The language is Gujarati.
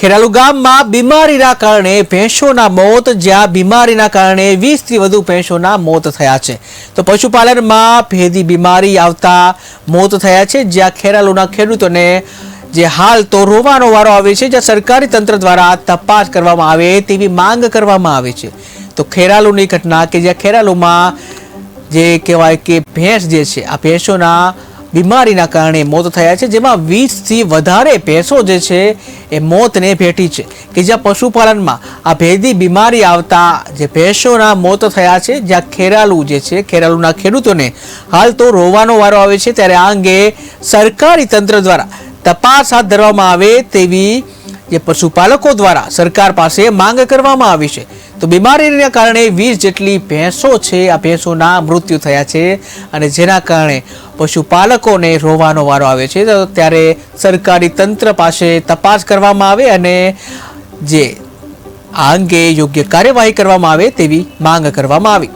ખેરાલુ ગામમાં બીમારીના કારણે ભેંસોના મોત, જ્યાં બીમારીના કારણે વીસથી વધુ ભેંસોના મોત થયા છે. તો પશુપાલનમાં ભેદી બીમારી આવતા મોત થયા છે, જ્યાં ખેરાલુના ખેડૂતોને જે હાલ તો રોવાનો વારો આવે છે, જ્યાં સરકારી તંત્ર દ્વારા તપાસ કરવામાં આવે તેવી માંગ કરવામાં આવે છે. તો ખેરાલુની ઘટના કે જ્યાં ખેરાલુમાં જે કહેવાય કે ભેંસ જે છે, આ ભેંસોના બીમારીના કારણે મોત થયા છે, જેમાં વીસથી વધારે ભેંસો જે છે એ મોતને ભેટી છે. કે જ્યાં પશુપાલનમાં આ ભેદી બીમારી આવતા જે ભેંસોના મોત થયા છે, જ્યાં ખેરાલુ જે છે, ખેરાલુના ખેડૂતોને હાલ તો રોવાનો વારો આવે છે. ત્યારે આ અંગે સરકારી તંત્ર દ્વારા તપાસ હાથ ધરવામાં આવે તેવી જે પશુપાલકો દ્વારા સરકાર પાસે માંગ કરવામાં આવી છે. તો બીમારીના કારણે વીસ જેટલી ભેંસો છે, આ ભેંસોના મૃત્યુ થયા છે અને જેના કારણે પશુપાલકોને રોવાનો વારો આવે છે. તો ત્યારે સરકારી તંત્ર પાસે તપાસ કરવામાં આવે અને જે આ અંગે યોગ્ય કાર્યવાહી કરવામાં આવે તેવી માંગ કરવામાં આવી.